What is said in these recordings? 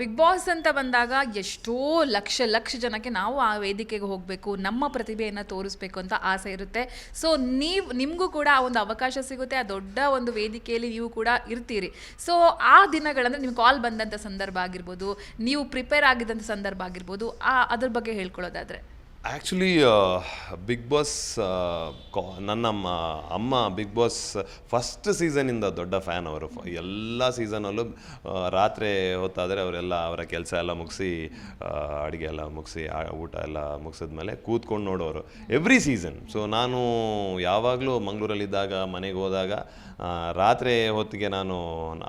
Big boss ಅಂತ ಬಂದಾಗ ಎಷ್ಟೋ ಲಕ್ಷ ಲಕ್ಷ ಜನಕ್ಕೆ ನಾವು ಆ ವೇದಿಕೆಗೆ ಹೋಗಬೇಕು, ನಮ್ಮ ಪ್ರತಿಭೆಯನ್ನು ತೋರಿಸ್ಬೇಕು ಅಂತ ಆಸೆ ಇರುತ್ತೆ. ಸೊ ನೀವು, ನಿಮಗೂ ಕೂಡ ಆ ಒಂದು ಅವಕಾಶ ಸಿಗುತ್ತೆ, ಆ ದೊಡ್ಡ ಒಂದು ವೇದಿಕೆಯಲ್ಲಿ ನೀವು ಕೂಡ ಇರ್ತೀರಿ. ಸೊ ಆ ದಿನಗಳಂದರೆ ನಿಮ್ಗೆ ಕಾಲ್ ಬಂದಂಥ ಸಂದರ್ಭ ಆಗಿರ್ಬೋದು, ನೀವು ಪ್ರಿಪೇರ್ ಆಗಿದ್ದಂಥ ಸಂದರ್ಭ ಆಗಿರ್ಬೋದು, ಆ, ಅದ್ರ ಬಗ್ಗೆ ಹೇಳ್ಕೊಳ್ಳೋದಾದ್ರೆ. ಆ್ಯಕ್ಚುಲಿ ಬಿಗ್ ಬಾಸ್ ಕಾ ನನ್ನ ಅಮ್ಮ ಬಿಗ್ ಬಾಸ್ ಫಸ್ಟ್ ಸೀಸನಿಂದ ದೊಡ್ಡ ಫ್ಯಾನ್ ಅವರು. ಎಲ್ಲ ಸೀಸನಲ್ಲೂ ರಾತ್ರಿ ಹೊತ್ತಾದರೆ ಅವರೆಲ್ಲ ಅವರ ಕೆಲಸ ಎಲ್ಲ ಮುಗಿಸಿ ಅಡುಗೆ ಎಲ್ಲ ಮುಗಿಸಿ ಊಟ ಎಲ್ಲ ಮುಗಿಸಿದ್ಮೇಲೆ ಕೂತ್ಕೊಂಡು ನೋಡೋರು ಎವ್ರಿ ಸೀಸನ್ ಸೊ ನಾನು ಯಾವಾಗಲೂ ಮಂಗಳೂರಲ್ಲಿದ್ದಾಗ ಮನೆಗೆ ಹೋದಾಗ ರಾತ್ರಿ ಹೊತ್ತಿಗೆ ನಾನು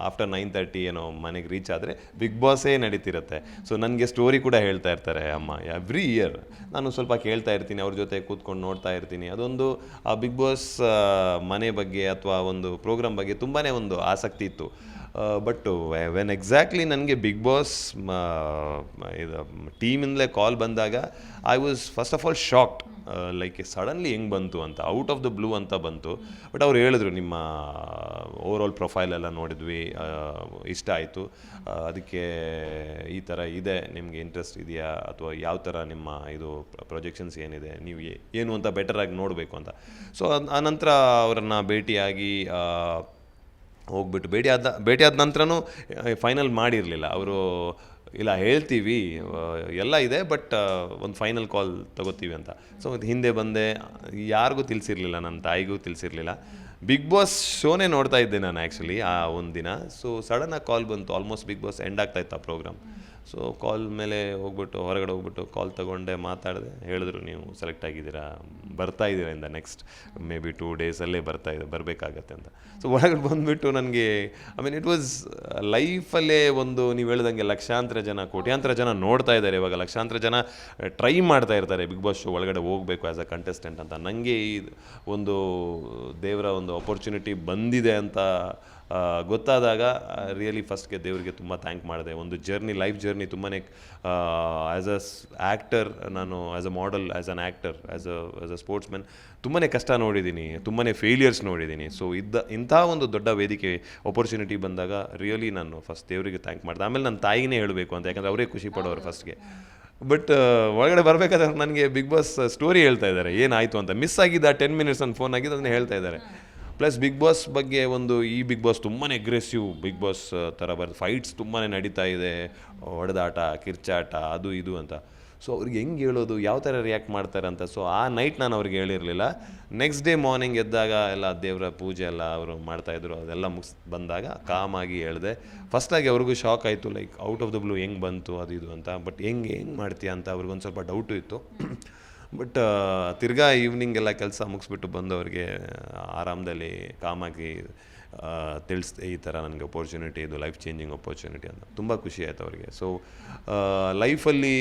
ಆಫ್ಟರ್ ನೈನ್ ತರ್ಟಿ ಏನೋ ಮನೆಗೆ ರೀಚ್ ಆದರೆ ಬಿಗ್ ಬಾಸೇ ನಡೀತಿರುತ್ತೆ. ಸೊ ನನಗೆ ಸ್ಟೋರಿ ಕೂಡ ಹೇಳ್ತಾ ಇರ್ತಾರೆ ಅಮ್ಮ. ಎವ್ರಿ ಇಯರ್ ನಾನು ಸ್ವಲ್ಪ ಕೇಳ್ತಾ ಇರ್ತೀನಿ, ಅವ್ರ ಜೊತೆ ಕೂತ್ಕೊಂಡು ನೋಡ್ತಾ ಇರ್ತೀನಿ. ಅದೊಂದು, ಆ ಬಿಗ್ ಬಾಸ್ ಮನೆ ಬಗ್ಗೆ ಅಥವಾ ಒಂದು ಪ್ರೋಗ್ರಾಮ್ ಬಗ್ಗೆ ತುಂಬಾ ಒಂದು ಆಸಕ್ತಿ ಇತ್ತು. ಬಟ್ ವೆನ್ ಎಕ್ಸಾಕ್ಟ್ಲಿ ನನಗೆ ಬಿಗ್ ಬಾಸ್ ಇದು ಟೀಮಿಂದಲೇ ಕಾಲ್ ಬಂದಾಗ I was first of all shocked like suddenly ಹೆಂಗೆ ಬಂತು ಅಂತ ಔಟ್ ಆಫ್ ದ ಬ್ಲೂ ಅಂತ ಬಂತು. ಬಟ್ ಅವ್ರು ಹೇಳಿದ್ರು, ನಿಮ್ಮ ಓವರ್ ಆಲ್ ಪ್ರೊಫೈಲ್ ಎಲ್ಲ ನೋಡಿದ್ವಿ ಇಷ್ಟ ಆಯಿತು. ಅದಕ್ಕೆ ಈ ಥರ ಇದೆ, ನಿಮಗೆ ಇಂಟ್ರೆಸ್ಟ್ ಇದೆಯಾ, ಅಥವಾ ಯಾವ ಥರ ನಿಮ್ಮ ಇದು ಪ್ರೊಜೆಕ್ಷನ್ಸ್ ಏನಿದೆ, ನೀವು ಏನು ಅಂತ ಬೆಟರಾಗಿ ನೋಡಬೇಕು ಅಂತ. ಸೊ ಆನಂತರ ಅವರನ್ನು ಭೇಟಿಯಾಗಿ ಹೋಗ್ಬಿಟ್ಟು ಭೇಟಿ ಆದ ಭೇಟಿ ಆದ ನಂತರನೂ ಫೈನಲ್ ಮಾಡಿರಲಿಲ್ಲ. ಅವರು, ಇಲ್ಲ, ಹೇಳ್ತೀವಿ ಎಲ್ಲ ಇದೆ ಬಟ್ ಒಂದು ಫೈನಲ್ ಕಾಲ್ ತಗೋತೀವಿ ಅಂತ. ಸೊ ಹಿಂದೆ ಬಂದೆ, ಯಾರಿಗೂ ತಿಳಿಸಿರ್ಲಿಲ್ಲ, ನನ್ನ ತಾಯಿಗೂ ತಿಳಿಸಿರ್ಲಿಲ್ಲ. ಬಿಗ್ ಬಾಸ್ ಶೋನೇ ನೋಡ್ತಾ ಇದ್ದೆ ನಾನು ಆ್ಯಕ್ಚುಲಿ ಆ ಒಂದು ದಿನ ಸೊ ಸಡನ್ನಾಗಿ ಕಾಲ್ ಬಂತು ಆಲ್ಮೋಸ್ಟ್ ಬಿಗ್ ಬಾಸ್ ಎಂಡ್ ಆಗ್ತಾ ಇತ್ತು ಆ ಪ್ರೋಗ್ರಾಮ್ ಸೊ ಕಾಲ್ ಮೇಲೆ ಹೋಗ್ಬಿಟ್ಟು, ಹೊರಗಡೆ ಹೋಗ್ಬಿಟ್ಟು ಕಾಲ್ ತಗೊಂಡೆ, ಮಾತಾಡಿದೆ. ಹೇಳಿದ್ರು, ನೀವು ಸೆಲೆಕ್ಟ್ ಆಗಿದ್ದೀರಾ? ಬರ್ತಾ ಇದ್ದೀರಾ ಇಂದ ನೆಕ್ಸ್ಟ್ ಮೇ ಬಿ ಟೂ ಡೇಸಲ್ಲೇ ಬರ್ತಾ ಇದೆ, ಬರಬೇಕಾಗತ್ತೆ ಅಂತ. ಸೊ ಒಳಗಡೆ ಬಂದುಬಿಟ್ಟು ನನಗೆ ಐ ಮೀನ್ ಇಟ್ ವಾಸ್ ಲೈಫಲ್ಲೇ ಒಂದು, ನೀವು ಹೇಳ್ದಂಗೆ ಲಕ್ಷಾಂತರ ಜನ, ಕೋಟ್ಯಾಂತರ ಜನ ನೋಡ್ತಾ ಇದ್ದಾರೆ ಇವಾಗ. ಲಕ್ಷಾಂತರ ಜನ ಟ್ರೈ ಮಾಡ್ತಾ ಇರ್ತಾರೆ ಬಿಗ್ ಬಾಸ್ ಶೋ ಒಳಗಡೆ ಹೋಗಬೇಕು ಆ್ಯಸ್ ಅ ಕಂಟೆಸ್ಟೆಂಟ್ ಅಂತ. ನನಗೆ ಈ ಒಂದು ದೇವರ ಒಂದು ಅಪರ್ಚುನಿಟಿ ಬಂದಿದೆ ಅಂತ ಗೊತ್ತಾದಾಗ ರಿಯಲಿ ಫಸ್ಟ್ಗೆ ದೇವರಿಗೆ ತುಂಬ ಥ್ಯಾಂಕ್ ಮಾಡಿದೆ. ಒಂದು ಜರ್ನಿ ಲೈಫ್ ಜರ್ನಿ ತುಂಬಾ ಆ್ಯಸ್ ಅ ಆ್ಯಕ್ಟರ್ ನಾನು as a model as an actor as a as a man ತುಂಬಾ ಕಷ್ಟ ನೋಡಿದ್ದೀನಿ. ತುಂಬಾ ಫೇಲಿಯರ್ಸ್ ನೋಡಿದ್ದೀನಿ. ಸೊ ಇದ್ದ ಇಂಥ ಒಂದು ದೊಡ್ಡ ವೇದಿಕೆ ಅಪರ್ಚುನಿಟಿ ಬಂದಾಗ ರಿಯಲಿ ನಾನು ಫಸ್ಟ್ ದೇವರಿಗೆ ಥ್ಯಾಂಕ್ ಮಾಡಿದೆ. ಆಮೇಲೆ ನನ್ನ ತಾಯಿನೇ ಹೇಳಬೇಕು ಅಂತ ಯಾಕಂದರೆ ಅವರೇ ಖುಷಿ ಪಡೋರು ಫಸ್ಟ್ಗೆ ಬಟ್ ಒಳಗಡೆ ಬರಬೇಕಾದ್ರೆ ನನಗೆ ಬಿಗ್ ಬಾಸ್ ಸ್ಟೋರಿ ಹೇಳ್ತಾ ಇದ್ದಾರೆ. ಏನಾಯಿತು ಅಂತ. ಮಿಸ್ ಆಗಿದ್ದ ಟೆನ್ ಮಿನಿಟ್ಸ್ ನನ್ನ ಫೋನ್ ಆಗಿದ್ದು ಅದನ್ನ ಹೇಳ್ತಾ ಇದ್ದಾರೆ. ಪ್ಲಸ್ ಬಿಗ್ ಬಾಸ್ ಬಗ್ಗೆ ಒಂದು ಈ ಬಿಗ್ ಬಾಸ್ ತುಂಬಾ ಅಗ್ರೆಸಿವ್ ಬಿಗ್ ಬಾಸ್ ಥರ ಬರ್ತದೆ ಫೈಟ್ಸ್ ತುಂಬಾ ನಡೀತಾ ಇದೆ. ಹೊಡೆದಾಟ, ಕಿರ್ಚಾಟ, ಅದು ಇದು ಅಂತ. ಸೊ ಅವ್ರಿಗೆ ಹೆಂಗೆ ಹೇಳೋದು, ಯಾವ ಥರ ರಿಯಾಕ್ಟ್ ಮಾಡ್ತಾರೆ ಅಂತ. ಸೊ ಆ ನೈಟ್ ನಾನು ಅವ್ರಿಗೆ ಹೇಳಿರಲಿಲ್ಲ. ನೆಕ್ಸ್ಟ್ ಡೇ ಮಾರ್ನಿಂಗ್ ಎದ್ದಾಗ ಎಲ್ಲ ದೇವರ ಪೂಜೆ ಎಲ್ಲ ಅವರು ಮಾಡ್ತಾಯಿದ್ರು ಅದೆಲ್ಲ ಮುಗಿಸ್, ಬಂದಾಗ ಕಾಮಾಗಿ ಹೇಳಿದೆ. ಫಸ್ಟಾಗಿ ಅವ್ರಿಗೂ ಶಾಕ್ ಆಯಿತು like out of the blue ಹೆಂಗೆ ಬಂತು, ಅದು ಇದು ಅಂತ. ಬಟ್ ಹೆಂಗೆ ಹೆಂಗೆ ಮಾಡ್ತೀಯ ಅಂತ ಅವ್ರಿಗೊಂದು ಸ್ವಲ್ಪ ಡೌಟು ಇತ್ತು. ಬಟ್ ತಿರ್ಗಾ ಈವ್ನಿಂಗ್ ಎಲ್ಲ ಕೆಲಸ ಮುಗಿಸ್ಬಿಟ್ಟು ಬಂದವ್ರಿಗೆ ಆರಾಮದಲ್ಲಿ ಕಾಮಾಗಿ ತಿಳಿಸ್ದೆ ಈ ಥರ ನನಗೆ ಅಪರ್ಚುನಿಟಿ ಇದು ಲೈಫ್ ಚೇಂಜಿಂಗ್ ಅಪರ್ಚುನಿಟಿ ಅಂತ ತುಂಬ ಖುಷಿ ಆಯ್ತು ಅವರಿಗೆ. ಸೊ ಲೈಫಲ್ಲಿ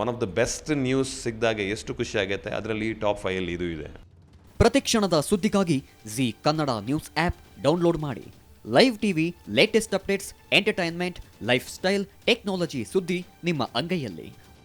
one of the best news ಸಿಕ್ಕಿದಾಗ ಎಷ್ಟು ಖುಷಿ ಆಗುತ್ತೆ, ಅದರಲ್ಲಿ ಟಾಪ್ ಫೈವಲ್ಲಿ ಇದು ಇದೆ. ಪ್ರತಿ ಕ್ಷಣದ ಸುದ್ದಿಗಾಗಿ Zee Kannada news app download ಮಾಡಿ. Live TV latest updates entertainment lifestyle technology ಸುದ್ದಿ ನಿಮ್ಮ ಅಂಗೈಯಲ್ಲಿ.